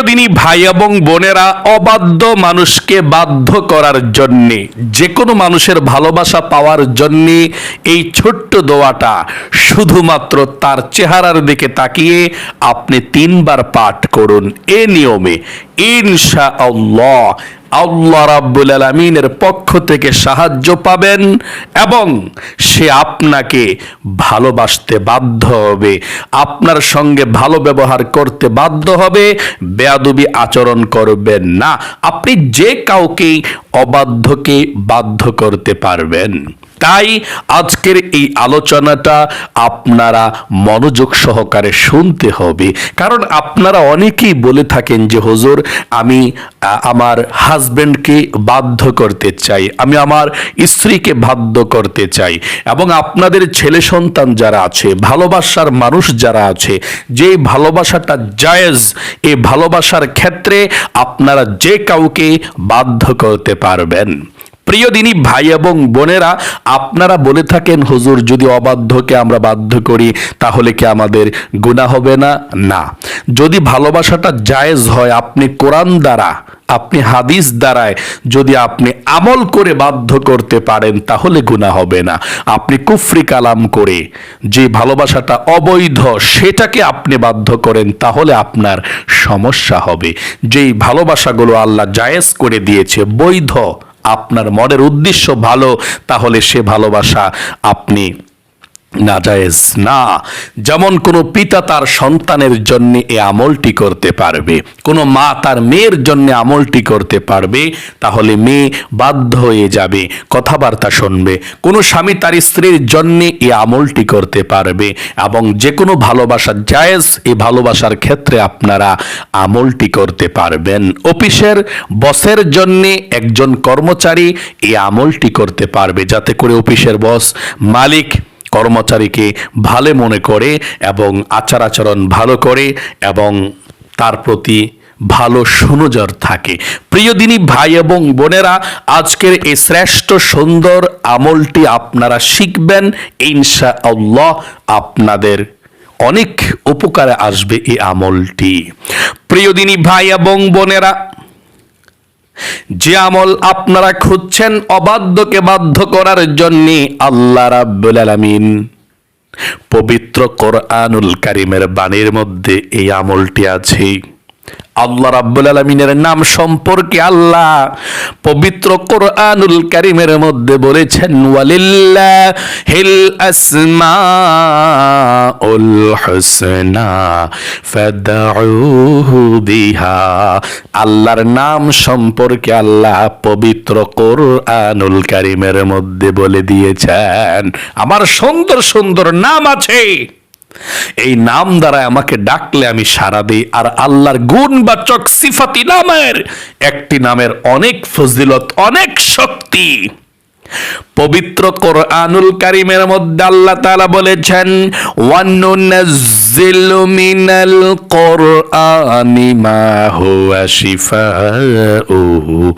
প্রিয় ভাই এবং বোনেরা অবাধ্য মানুষকে বাধ্য করার জন্যে যে কোনো মানুষের ভালোবাসা পাওয়ার জন্যে এই ছোট্ট দোয়াটা শুধুমাত্র তার চেহারার দিকে তাকিয়ে আপনি তিনবার পাঠ করুন। এ নিয়মে ইনশা আল্লাহ আল্লাহ রাব্বুল আলমিনের পক্ষ থেকে সাহায্য পাবেন এবং সে আপনাকে ভালোবাসতে বাধ্য হবে, আপনার সঙ্গে ভালো ব্যবহার করতে বাধ্য হবে, বেয়াদবি আচরণ করবেন না, আপনি যে কাউকেই অবাধ্যকে বাধ্য করতে পারবেন। তাই আজকের এই আলোচনাটা আপনারা মনোযোগ সহকারে শুনতে হবে। কারণ আপনারা অনেকেই বলে থাকেন যে, হুজুর, আমি আমার হাজব্যান্ডকে বাধ্য করতে চাই। আমি আমার স্ত্রীকে বাধ্য করতে চাই। এবং আপনাদের ছেলে সন্তান যারা আছে, ভালোবাসার মানুষ যারা আছে যে ভালোবাসাটা জায়েজ, এই ভালোবাসার ক্ষেত্রে আপনারা যে কাউকে বাধ্য করতে পারবেন। প্রিয় দিনী ভাই এবং বোনেরা, আপনারা বলে থাকেন, হুজুর, যদি অবাধ্যকে আমরা বাধ্য করি, তাহলে কি আমাদের গুণা হবে না? না। যদি ভালোবাসাটা জায়েজ হয়, আপনি কোরআন দ্বারা, আপনি হাদিস দ্বারায়, যদি আপনি আমল করে বাধ্য করতে পারেন, তাহলে গুণা হবে না। আপনি কুফরি কালাম করে যে ভালোবাসাটা অবৈধ, সেটাকে আপনি বাধ্য করেন, তাহলে আপনার সমস্যা হবে। যেই ভালোবাসাগুলো আল্লাহ জায়েজ করে দিয়েছে, বৈধ আপনার মনের উদ্দেশ্য ভালো তাহলে সে ভালোবাসা আপনি নাজায়েজ না। যেমন কোনো পিতা তার সন্তানের জন্য এ আমলটি করতে পারবে, কোনো মা তার মেয়ের জন্য আমলটি করতে পারবে, তাহলে মেয়ে বাধ্য হয়ে যাবে, কথাবার্তা শুনবে। কোনো স্বামী তার স্ত্রীর জন্য এ আমলটি করতে পারবে এবং যে কোনো ভালোবাসা জায়েজ এই ভালোবাসার ক্ষেত্রে আপনারা আমলটি করতে পারবেন। অফিসের বসের জন্য একজন কর্মচারী এই আমলটি করতে পারবে, যাতে করে অফিসের বস মালিক কর্মচারীকে ভালো মনে করে এবং আচার আচরণ ভালো করে এবং তার প্রতি ভালো সুনজর থাকে। প্রিয় দিনী ভাই এবং বোনেরা, আজকের এই শ্রেষ্ঠ সুন্দর আমলটি আপনারা শিখবেন। ইনশা আল্লাহ আপনাদের অনেক উপকারে আসবে এই আমলটি। প্রিয় দিনী ভাই এবং বোনেরা যে আমল আপনারা খুঁজছেন অবাধ্যকে বাধ্য করার জন্য আল্লাহ রাব্বুল আলামিন পবিত্র কোরআনুল কারিমের বাণীর মধ্যে এই আমলটি আছে। আল্লাহ রাব্বুল আলামিনের নাম সম্পর্কে আল্লাহ পবিত্র কোরআনুল কারিমের মধ্যে বলেছেন, ওয়ালিল্লাহিল আসমাউল হুসনা ফাদউহু বিহা। আল্লাহর নাম সম্পর্কে আল্লাহ পবিত্র কোরআনুল কারিমের মধ্যে বলে দিয়েছেন, আমার সুন্দর সুন্দর নাম আছে। এই নাম দ্বারা আমাকে ডাকলে আমি সারা দিই, আর আল্লাহর গুণ বা চক সিফাতি নামের একটি নামের অনেক ফজিলত, অনেক শক্তি। পবিত্র কোরআনুল কারিমের মধ্যে আল্লাহ তাআলা বলেছেন, ওয়ানুনাজ্জিলু মিনাল কোরআনি মা হুয়া শিফাউ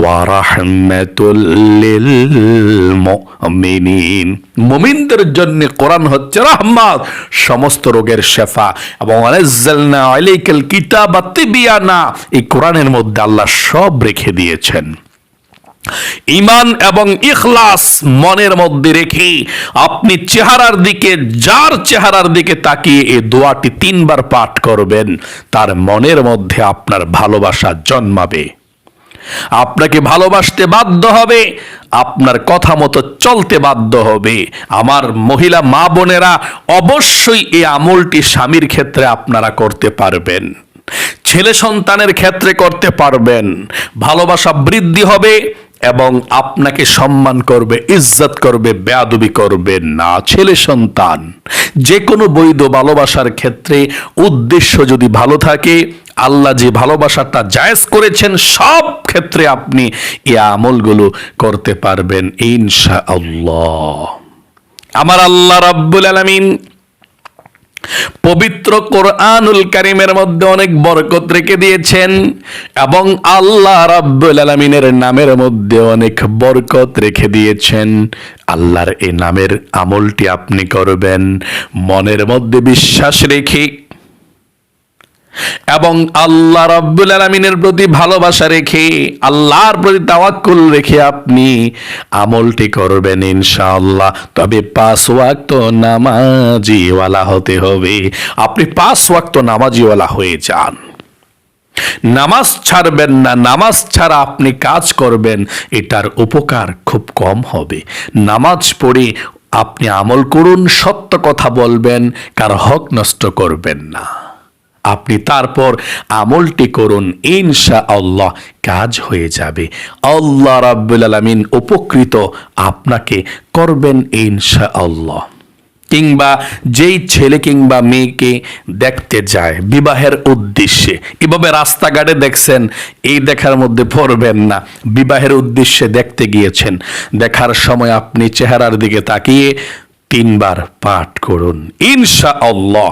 ওয়া রাহমাতুল লিল মুমিনদের জন্য কোরআন হচ্ছে রহমত, সমস্ত রোগের শেফা। এবং আলাইকাল কিতাবা তিবিয়ানা, এই কোরআনের মধ্যে আল্লাহ সব রেখে দিয়েছেন। ইমান এবং ইখলাস মনের মধ্যে রেখে আপনি চেহারার দিকে, যার চেহারার দিকে তাকিয়ে এই দোয়াটি তিনবার পাঠ করবেন, তার মনের মধ্যে আপনার ভালোবাসা জন্মাবে। আপনাকে ভালোবাসতে বাধ্য হবে, আপনার কথা মতো চলতে বাধ্য হবে। আমার মহিলা মা বোনেরা অবশ্যই এই আমলটি স্বামীর ক্ষেত্রে আপনারা করতে পারবেন। ছেলে সন্তানের ক্ষেত্রে করতে পারবেন। ভালোবাসা বৃদ্ধি হবে এবং আপনাকে সম্মান করবে, ইজ্জত করবে, বেয়াদবি করবে না। ছেলে সন্তান যে কোনো বৈধ ভালোবাসার ক্ষেত্রে উদ্দেশ্য যদি ভালো থাকে, আল্লাহ যে ভালোবাসাটা জায়েজ করেছেন, সব ক্ষেত্রে আপনি এ আমলগুলো করতে পারবেন ইনশা আল্লাহ আমার আল্লাহ রাব্বুল আলামিন পবিত্র কোরআনুল কারিমের মধ্যে অনেক বরকত রেখে দিয়েছেন এবং আল্লাহ রাব্বুল আলামিনের নামের মধ্যে অনেক বরকত রেখে দিয়েছেন। আল্লাহর এই নামের আমলটি আপনি করবেন। মনের মধ্যে বিশ্বাস রেখে এবং আল্লাহ রাব্বুল আলমিনের প্রতি ভালোবাসা রেখে, আল্লাহর প্রতি তাওয়াক্কুল রেখে আপনি আমলটি করবেন ইনশাআল্লাহ। তবে পাঁচ ওয়াক্ত নামাজিওয়ালা হতে হবে। আপনি পাঁচ ওয়াক্ত নামাজিওয়ালা হয়ে যান। নামাজ ছাড়বেন না, নামাজ ছাড়া আপনি কাজ করবেন, এটার উপকার খুব কম হবে। নামাজ পড়ে আপনি আমল করুন, সত্য কথা বলবেন, কার হক নষ্ট করবেন না। আপনি তারপর আমলটি করুন ইনশা আল্লাহ কাজ হয়ে যাবে। আল্লাহ রাব্বুল আলামিন উপকৃত আপনাকে করবেন ইনশা আল্লাহ কিংবা যেই ছেলে কিংবা মেয়েকে দেখতে যায় বিবাহের উদ্দেশ্যে, এভাবে রাস্তাঘাটে দেখছেন, এই দেখার মধ্যে পড়বেন না। বিবাহের উদ্দেশ্যে দেখতে গিয়েছেন, দেখার সময় আপনি চেহারার দিকে তাকিয়ে তিনবার পাঠ করুন ইনশা আল্লাহ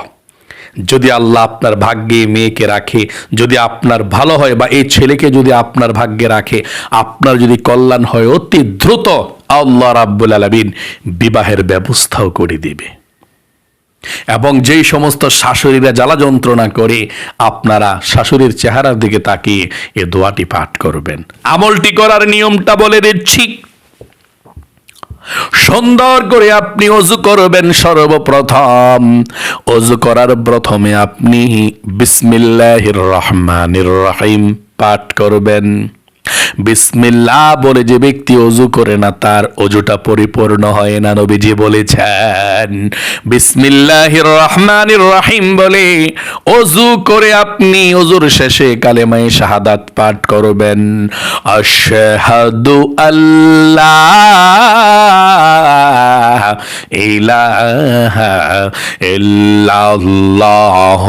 যদি আল্লাহ আপনার ভাগ্যে মেয়েকে রাখে, যদি আপনার ভালো হয় বা এই ছেলেকে যদি আপনার ভাগ্যে রাখে, আপনার যদি কল্যাণ হয় অতি দ্রুত আল্লাহ রাব্বুল আলামিন বিবাহের ব্যবস্থাও করে দিবে। এবং যেই সমস্ত শাশুড়িরা জ্বালা যন্ত্রণা করে, আপনারা শাশুড়ির চেহারার দিকে তাকিয়ে এ দোয়াটি পাঠ করবেন। আমলটি করার নিয়মটা বলে দিচ্ছি। সুন্দর করে আপনি অজু করবেন সর্বপ্রথম। অজু করার প্রথমে আপনি বিসমিল্লাহির রহমানির রহিম পাঠ করবেন। বিসমিল্লাহ বলে যে ব্যক্তি অজু করে না, তার অজুটা পরিপূর্ণ হয় না, নবীজি বলেছেন। বিসমিল্লাহির রহমানির রহিম বলে অজু করে আপনি অজুর শেষে কালেমায়ে শাহাদাত পাঠ করবেন। আশহাদু আল্লাহ ইলাহা ইল্লাল্লাহ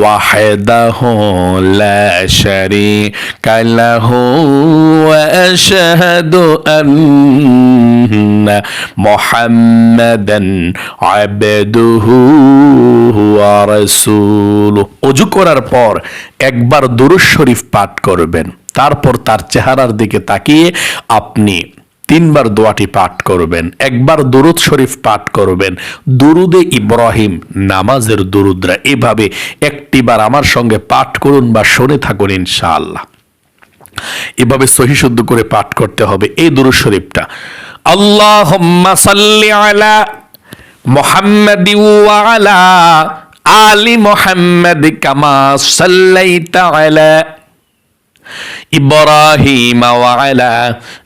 ওয়াহদাহু লা শারীকা লাহু ওয়া আশহাদু আন্না মুহাম্মাদান আবদুহু ওয়া রাসূলুহু। ওযু করার পর একবার দুরূদ শরীফ পাঠ করবেন। তারপর তার চেহারার দিকে তাকিয়ে আপনি তিনবার দোয়াটি পাঠ করবেন, একবার দুরুদ শরীফ পাঠ করবেন। দুরুদে ইব্রাহিম নামাজের দুরুদরা এভাবে একটিবার আমার সঙ্গে পাঠ করুন বা শুনে থাকুন ইনশাআল্লাহ। এভাবে সহি শুদ্ধ করে পাঠ করতে হবে এই দুরুদ শরীফটা। আল্লাহ আলা মোহাম্মদ আলা আলী মোহাম্মদ কামা সাল্লাইতা আলা ইব্রাহিম আলা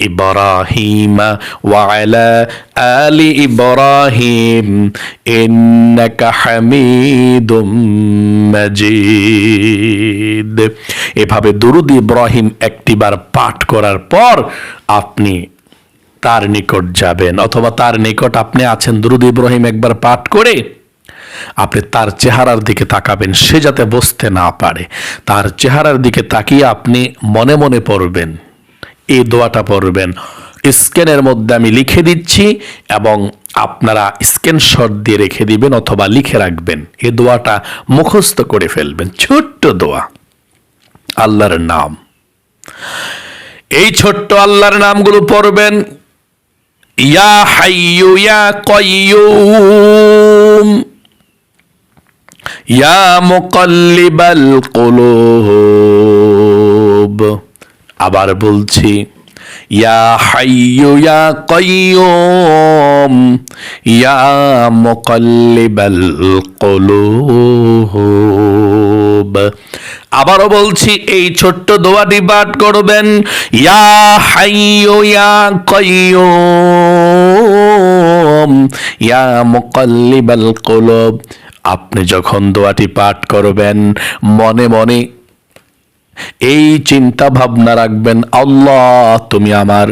إبراهيم وعلى آل إبراهيم إنك حميد مجيد এভাবে দুরুদ ইব্রাহিম একটিবার পাঠ করার পর আপনি তার নিকট যাবেন অথবা তার নিকট আপনি আছেন দুরুদ ইব্রাহিম একবার পাঠ করে আপনি তার চেহারার দিকে তাকাবেন সে যাতে বসতে না পারে তার চেহারার দিকে তাকিয়ে আপনি মনে মনে পড়বেন এই দোয়াটা পড়বেন। স্ক্যানের মধ্যে আমি লিখে দিচ্ছি এবং আপনারা স্ক্যানশট দিয়ে রেখে দিবেন অথবা লিখে রাখবেন। এ দোয়াটা মুখস্থ করে ফেলবেন। ছোট্ট দোয়া। আল্লাহর নাম। এই ছোট্ট আল্লাহর নামগুলো পড়বেন। ইয়া হাইয়ু, ইয়া কয়্যুম ইয়া মুকাল্লিবাল কুলুব। আবার বলছি, ইয়া হাইয়ু, ইয়া কয়্যুম ইয়া মুকাল্লিবাল কুলুব। আবারও বলছি, এই ছোট্ট দোয়াটি পাঠ করবেন, ইয়া হাইয়ু, ইয়া কয়্যুম ইয়া মুকাল্লিবাল কুলুব। আপনি যখন দোয়াটি পাঠ করবেন, মনে মনে এই চিন্তা ভাবনা রাখবেন, আল্লাহ তুমি আমার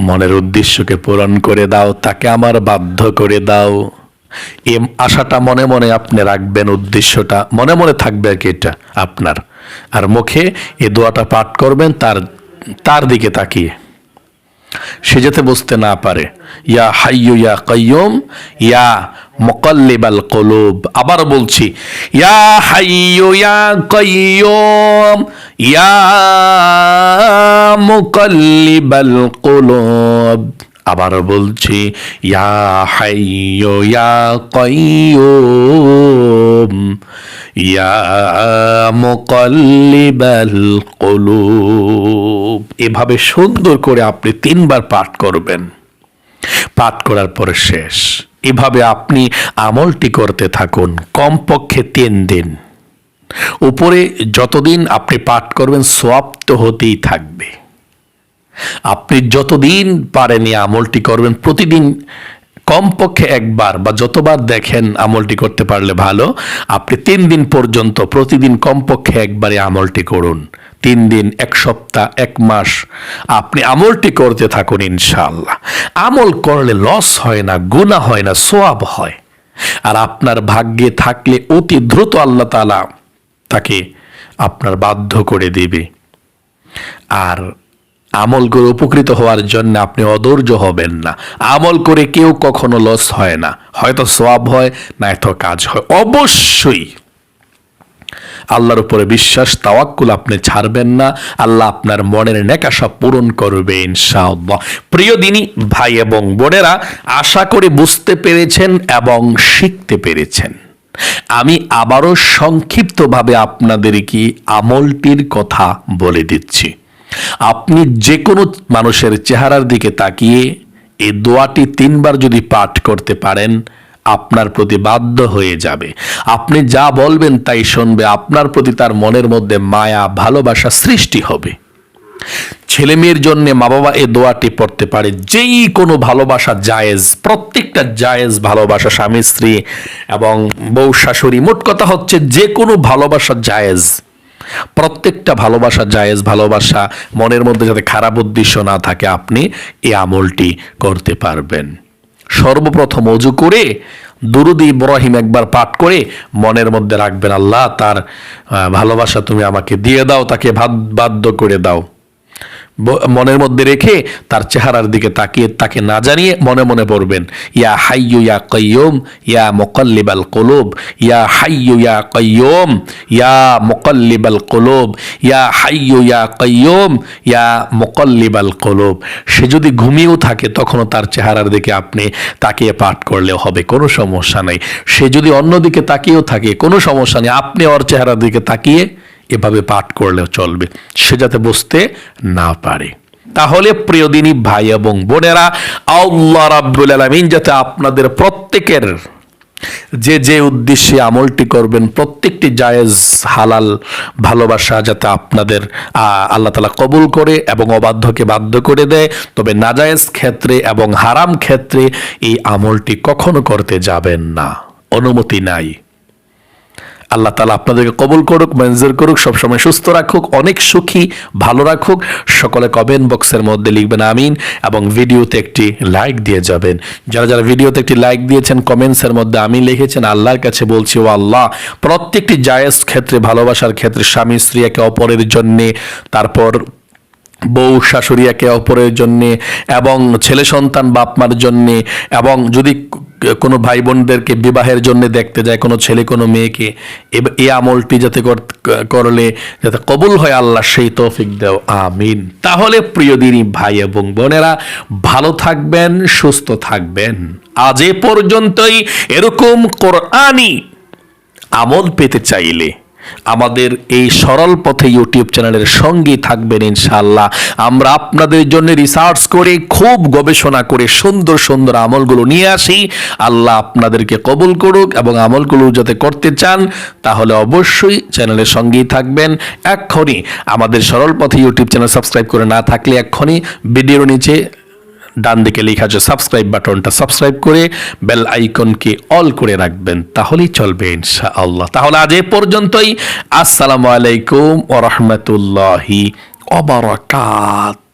মনের উদ্দেশ্যকে পূরণ করে দাও, তাকে আমার বাধ্য করে দাও। এম আশাটা মনে মনে আপনি রাখবেন, উদ্দেশ্যটা মনে মনে থাকবে আর কি এটা আপনার। আর মুখে এ দোয়াটা পাঠ করবেন, তার তার দিকে তাকিয়ে। সে যাতে বুঝতে না পারে। ইয়া হাইয়ু ইয়া কাইয়ুম ইয়া মুকাল্লিবাল কলুব। আবার বলছি, ইয়া হাইয়ু ইয়া কাইয়ুম ইয়া মুকাল্লিবাল কলুব। আবার বলছি, ইয়া হাইয়ু ইয়া কলুব এভাবে সুন্দর করে আপনি তিনবার পাঠ করবেন। পাঠ করার পরে শেষ। এভাবে আপনি আমলটি করতে থাকুন, কমপক্ষে তিন দিন। উপরে যতদিন আপনি পাঠ করবেন সোয়াব হতেই থাকবে। আপনি যতদিন পারেন এই আমলটি করবেন, প্রতিদিন কমপক্ষে একবার বা যতবার দেখেন আমলটি করতে পারলে ভালো, আপনি তিন দিন পর্যন্ত প্রতিদিন কমপক্ষে একবারে আমলটি করুন। তিন দিন, এক সপ্তাহ, এক মাস আপনি আমলটি করতে থাকুন ইনশাআল্লাহ। আমল করলে লস হয় না গুণা হয় না সোয়াব হয়। আর আপনার ভাগ্যে থাকলে অতি দ্রুত আল্লাহ তালা তাকে আপনার বাধ্য করে দেবে। আর আমল করে উপকৃত হওয়ার জন্য আপনি অধৈর্য হবেন না। আমল করে কেউ কখনো লস হয় না। হয়তো সোয়াব হয় না এত কাজ হয়। অবশ্যই আল্লাহর উপরে বিশ্বাস, তাওয়াক্কুল আপনি ছাড়বেন না। আল্লাহ আপনার মনের নেকাশা পূরণ করবে ইনশাআল্লাহ। প্রিয় দিনী, ভাই এবং বোনেরা, আশা করি বুঝতে পেরেছেন এবং শিখতে পেরেছেন। আমি আবারও সংক্ষিপ্তভাবে আপনাদেরকে আমলটির কথা বলে দিচ্ছি। আপনি যে কোনো মানুষের চেহারার দিকে তাকিয়ে এই দোয়াটি তিনবার যদি পাঠ করতে পারেন, আপনার প্রতি বাধ্য হয়ে যাবে। আপনি যা বলবেন তাই শুনবে, আপনার প্রতি তার মনের মধ্যে মায়া, ভালোবাসা সৃষ্টি হবে। ছেলে মেয়ের জন্য মা বাবা এ দোয়াটি পড়তে পারে, যেই কোনো ভালোবাসা জায়েজ, প্রত্যেকটা জায়েজ ভালোবাসা, স্বামী, স্ত্রী এবং বউ, শাশুড়ি, মোট কথা হচ্ছে যে কোনো ভালোবাসা জায়েজ। প্রত্যেকটা ভালোবাসা জায়েজ ভালোবাসা, মনের মধ্যে যাতে খারাপ উদ্দেশ্য না থাকে, আপনি এই আমলটি করতে পারবেন। সর্বপ্রথম অজু করে, দুরুদ ইব্রাহিম একবার পাঠ করে মনের মধ্যে রাখবেন, আল্লাহ, তার ভালোবাসা তুমি আমাকে দিয়ে দাও, তাকে বাধ্য করে দাও। মনের মধ্যে রেখে তার চেহারার দিকে তাকিয়ে, তাকে না জানিয়ে মনে মনে পড়বেন ইয়া হাইয়ু ইয়া কাইয়ুম ইয়া মুকাল্লিবাল কুলুব, ইয়া হাইয়ু ইয়া কাইয়ুম ইয়া মুকাল্লিবাল কুলুব, ইয়া হাইয়ু ইয়া কাইয়ুম ইয়া মুকাল্লিবাল কুলুব। সে যদি ঘুমিয়েও থাকে, তখনও তার চেহারার দিকে আপনি তাকিয়ে পাঠ করলেও হবে, কোনো সমস্যা নাই। সে যদি অন্যদিকে তাকিয়েও থাকে, কোনো সমস্যা নেই। আপনি ওর চেহারার দিকে তাকিয়ে এভাবে পাঠ করলেও চলবে। সে যাতে বুঝতে না পারে। তাহলে প্রিয়দিনী ভাই এবং বোনেরা, আল্লাহ রাব্বুল আলামিন যাতে আপনাদের প্রত্যেকের যে যে উদ্দেশ্যে আমলটি করবেন, প্রত্যেকটি জায়েজ, হালাল ভালোবাসা যাতে আপনাদের আল্লাহ তালা কবুল করে এবং অবাধ্যকে বাধ্য করে দেয়। তবে নাজায়েজ ক্ষেত্রে এবং হারাম ক্ষেত্রে এই আমলটি কখনো করতে যাবেন না। অনুমতি নাই। আল্লাহ তালা আপনাদেরকে কবুল করুক, মঞ্জুর করুক, সবসময় সুস্থ রাখুক, অনেক সুখী, ভালো রাখুক। সকলে কমেন্ট বক্সের মধ্যে লিখবেন আমিন এবং ভিডিওতে একটি লাইক দিয়ে যাবেন। যারা যারা ভিডিওতে একটি লাইক দিয়েছেন কমেন্টসের মধ্যে আমি লিখেছেন, আল্লাহর কাছে বলছি, ও আল্লাহ, প্রত্যেকটি জায়েজ ক্ষেত্রে, ভালোবাসার ক্ষেত্রে, স্বামী, স্ত্রী একে অপরের জন্যে, তারপর বউ, শাশুড়ি একে অপরের জন্যে এবং ছেলে সন্তান বাপ মার জন্যে এবং যদি কোনো ভাই বোনদেরকে বিবাহের জন্য দেখতে যায়, কোনো ছেলে, কোনো মেয়েকে এই আমলটি যাতে কর- করলে যাতে কবুল হয় আল্লাহ, সেই তৌফিক দেও, আমিন। তাহলে প্রিয় দিনী ভাই এবং বোনেরা, ভালো থাকবেন, সুস্থ থাকবেন। আজ এ পর্যন্তই, এরকম কোরআনই আমল পেতে চাইলে। আমাদের এই সরল পথে ইউটিউব চ্যানেলের সঙ্গেই থাকবেন ইনশাআল্লাহ। আমরা আপনাদের জন্য রিসার্চ করে, খুব গবেষণা করে, সুন্দর সুন্দর আমলগুলো নিয়ে আসি। আল্লাহ আপনাদেরকে কবুল করুক এবং আমলগুলো যাতে করতে চান, তাহলে অবশ্যই চ্যানেলের সঙ্গেই থাকবেন। এক্ষণি আমাদের সরল পথে ইউটিউব চ্যানেল সাবস্ক্রাইব করে না থাকলে এক্ষণি ভিডিওর নিচে ডান দিকে লেখা আছে সাবস্ক্রাইব বাটনটা সাবস্ক্রাইব করে বেল আইকনকে অল করে রাখবেন, তাহলেই চলবে ইনশাআল্লাহ। তাহলে আজ এ পর্যন্তই। আসসালামু আলাইকুম ওয়া রাহমাতুল্লাহি ওয়া বারাকাত।